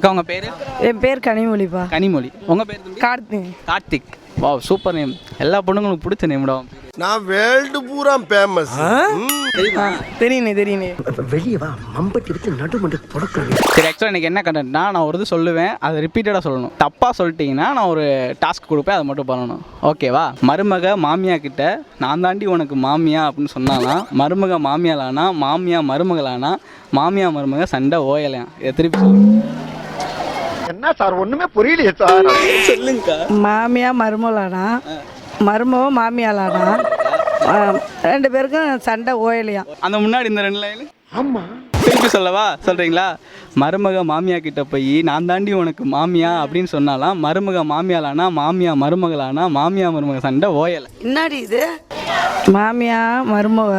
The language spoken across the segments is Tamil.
அக்கா உங்கள் பேர்? என் பேர் கனிமொழிப்பா. கனிமொழி. உங்கள் பேர் தம்பி? கார்த்தி. கார்த்திக். வா சூப்பர் நேம் எல்லா பொண்ணுங்களுக்கு பிடிச்ச நேம்டா நான் வேர்ல்டு பூரா ஃபேமஸ் ஆ? தெரியுண்ணே தெரியுண்ணே வெளியே வா மம்பட்டி வச்சு நடுமண்டு தொடக்கிறேன் சரி ஆக்சுவலாக எனக்கு என்ன கண்டென்ட்னா நான் ஒரு இது சொல்லுவேன் அதை ரிப்பீட்டடாக சொல்லணும். தப்பாக சொல்லிட்டீங்கன்னா நான் ஒரு டாஸ்க் கொடுப்பேன் அதை மட்டும் பண்ணணும். ஓகேவா மருமக மாமியா கிட்ட நான் தாண்டி உனக்கு மாமியா அப்படின்னு சொன்னாலாம் மருமக மாமியாலானா மாமியா மருமகளானா மாமியா மருமக சண்டை ஓயலையாம் இதை திருப்பி சொல்லுங்க என்ன சார்? ஒண்ணுமே புரியலையே சார். சொல்லுங்கக்கா. மாமியா மருமலானா மருமவ மாமியாலானா ரெண்டு பேருக்கும் சண்டை ஓயலையா? அந்த முன்னாடி இந்த ரெண்டு லைன் ஆமா. திருப்பி சொல்லவா? சொல்கிறீங்களா மருமக மாமியா கிட்ட போய் நான் தாண்டி உனக்கு மாமியா அப்படின்னு சொன்னாலாம் மருமக மாமியாலானா மாமியா மருமகளானா மாமியா மருமக சண்டை ஓயலை. என்னடி இது? மாமியா மருமவ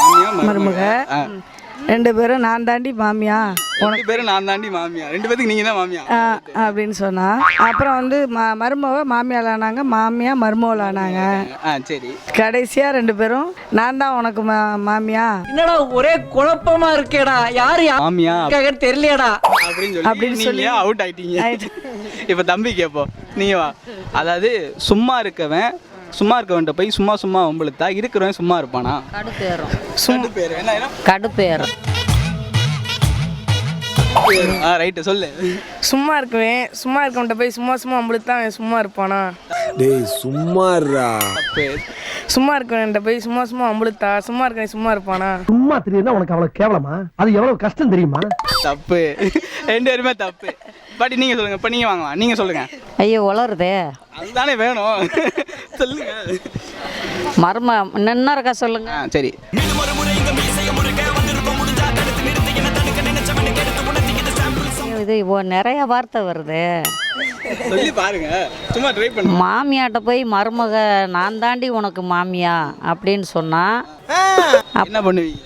மாமியா மருமக. ரெண்டு பேரும் நான் தாண்டி மாமியா. ரெண்டு பேரும் நான் தாண்டி மாமியா. ரெண்டு பேத்துக்கு நீங்க தான் மாமியா அப்படின்னு சொன்னா. அப்புறம் வந்து ம மருமவ மாமியாலானாங்க மாமியா மருமவளானாங்க. சரி. கடைசியா ரெண்டு பேரும் நான் தான் உனக்கு மா மாமியா. என்னடா ஒரே குழப்பமா இருக்கேடா. யாரு மாமியா. தெரியலையாடா. அப்படின்னு சொல்லி அவுட் ஆயிட்டீங்க. ஆயிட்டு. இப்போ தம்பி கேப்போ நீங்க வா. அதாவது சும்மா இருக்கவன் சும்மா இருக்கவன்ட்ட போய் சும்மா சும்மா வம்பிழுத்தா இருக்கிறவன் சும்மா இருப்பானா? கடுப்பேறும். சும்மா பேர் என்ன என்ன? கடுப்பேறும். ஆ ரைட்டு சொல்லு. சும்மா இருக்குவேன் சும்மா இருக்கவன்ட்ட போய் சும்மா சும்மா அவன் சும்மா இருப்பானா? டேய் சும்மாறா தப்பு சும்மா இருக்கவன்ட்ட போய் சும்மா சும்மா அம்பளுத்தா சும்மா இருக்கவன் சும்மா இருப்பானா? சும்மா தெரியுதுன்னா உனக்கு அவ்வளவு கேவலமா? அது எவ்வளவு கஷ்டம் தெரியுமா? தப்பு. ரெண்டு பேருமே தப்பு. பாட்டி நீங்க சொல்லுங்க. இப்போ நீங்க வாங்கலாம். நீங்க சொல்லுங்க. ஐயோ உளருதே அதுதானே வேணும். சொல்லுங்க. மர்ம இன்னும் இருக்கா சொல்லுங்க. சரி. இது ஓ நிறைய வார்த்தை வருது. சொல்லி பாருங்க. சும்மா ட்ரை பண்ணுங்க. மாமியாட்ட போய் மருமக நான் தாண்டி உனக்கு மாமியா அப்படின்னு சொன்னா என்ன பண்ணுவீங்க?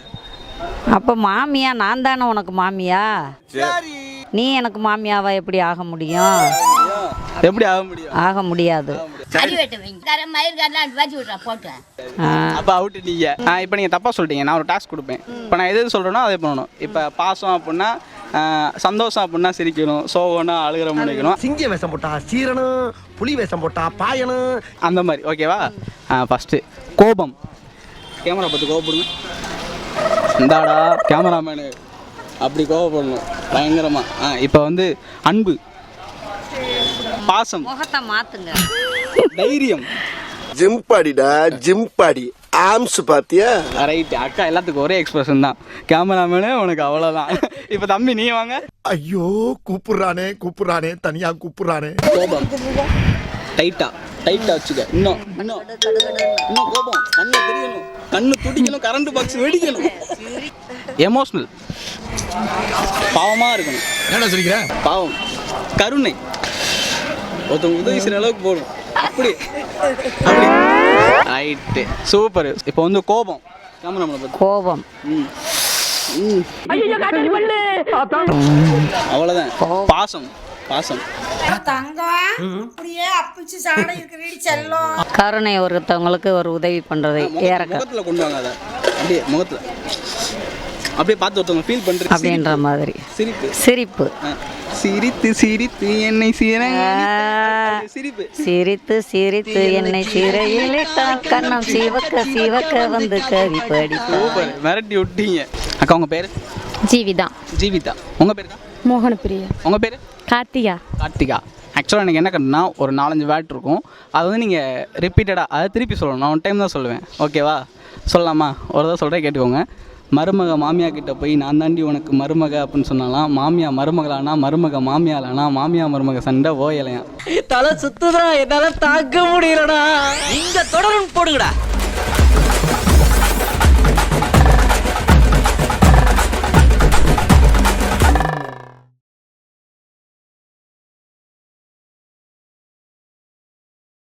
அப்போ மாமியா நான் தானே உனக்கு மாமியா? நீ எனக்கு மாமியாவா எப்படி ஆக முடியும்? எப்படி ஆக முடியும்? ஆக முடியாது. அப்போ அவுட் நீங்க. இப்போ நீங்கள் தப்பாக சொல்லிட்டீங்க. நான் ஒரு டாஸ்க் கொடுப்பேன். இப்போ நான் எது எது சொல்கிறேனோ அதே பண்ணணும். இப்போ பாசம் அப்படின்னா சந்தோஷம் அப்படின்னா சிரிக்கணும். சோகம்னா அழுகிற முடிக்கணும் சிங்க வேஷம் போட்டா சீரணும் புலி வேஷம் போட்டா பாயணும். அந்த மாதிரி. ஓகேவா ஃபஸ்ட்டு கோபம். கேமரா பார்த்து கோபப்படுங்க. இந்தாடா கேமராமேனு அப்படி கோபப்படணும். பயங்கரமாக ஆ இப்போ வந்து அன்பு. பாசம். முகத்தை மாத்துங்க. தைரியம். ஜிம் பாடிடா ஜிம் பாடி ஆம்ஸ் பாத்தியா? ரைட்டு அக்கா எல்லாத்துக்கும் ஒரே எக்ஸ்பிரஷன் தான். கேமராமேனு உனக்கு அவ்வளோதான் இப்போ தம்பி நீ வாங்க. ஐயோ கூப்பிடுறானே கூப்பிடுறானே தனியா கூப்பிடுறானே. கோபம். டைட்டா டைட்டா வச்சுக்க. இன்னும் இன்னும் இன்னும் கோபம். கண்ணு தெரியணும். கண்ணு துடிக்கணும் கரண்ட் பாக்ஸ் வெடிக்கணும். எமோஷனல் பாவமா இருக்கணும். என்ன சொல்லிக்கிற? பாவம். கருணை. ஒருத்தவங்க உதவி செய்யற அளவுக்கு போடும் அப்படி. அப்படி. ரைட்டு சூப்பர் இப்போ வந்து கோபம். கோபம். ம். ம் அவ்வளோதான் பாசம். பாசம். கருணை ஒருத்தவங்களுக்கு ஒரு உதவி பண்றது ஏறக்க. முகத்தில் கொண்டு வாங்க அதை. அப்படியே முகத்தில். அப்படியே பார்த்து ஒருத்தவங்க ஃபீல் பண்ணுறது அப்படின்ற மாதிரி. சிரிப்பு. சிரிப்பு. சிரித்து சிரித்து என்னை சீர ஆ. சிரிப்பு. சிரித்து சிரித்து என்னை சிறையிலிட்டான் கண்ணம் சிவக்க சிவக்க வந்து கவி படி சூப்பர். மிரட்டி விட்டீங்க. அக்கா உங்கள் பேர்? ஜீவிதா. ஜீவிதா. உங்கள் பேர்? தான் மோகனப்பிரியா. உங்கள் பேர்? கார்த்திகா. கார்த்திகா. ஆக்சுவலாக எனக்கு என்ன கண்டுனா ஒரு நாலஞ்சு வேட் இருக்கும். அது வந்து நீங்கள் ரிப்பீட்டடாக அதை திருப்பி சொல்லணும். நான் ஒன் டைம் தான் சொல்லுவேன். ஓகேவா சொல்லலாமா? ஒரு தடவை சொல்கிறேன் கேட்டுக்கோங்க. மருமக மாமியா கிட்ட போய் நான் தாண்டி உனக்கு மருமக அப்படின்னு சொன்னாலாம். மாமியா மருமகளானா மருமக மாமியாலானா மாமியா மருமக சண்டை ஓயலையாம். தலை சுத்துதா என்னால தாக்க முடியலடா. இங்க தொடரும் போடுங்கடா.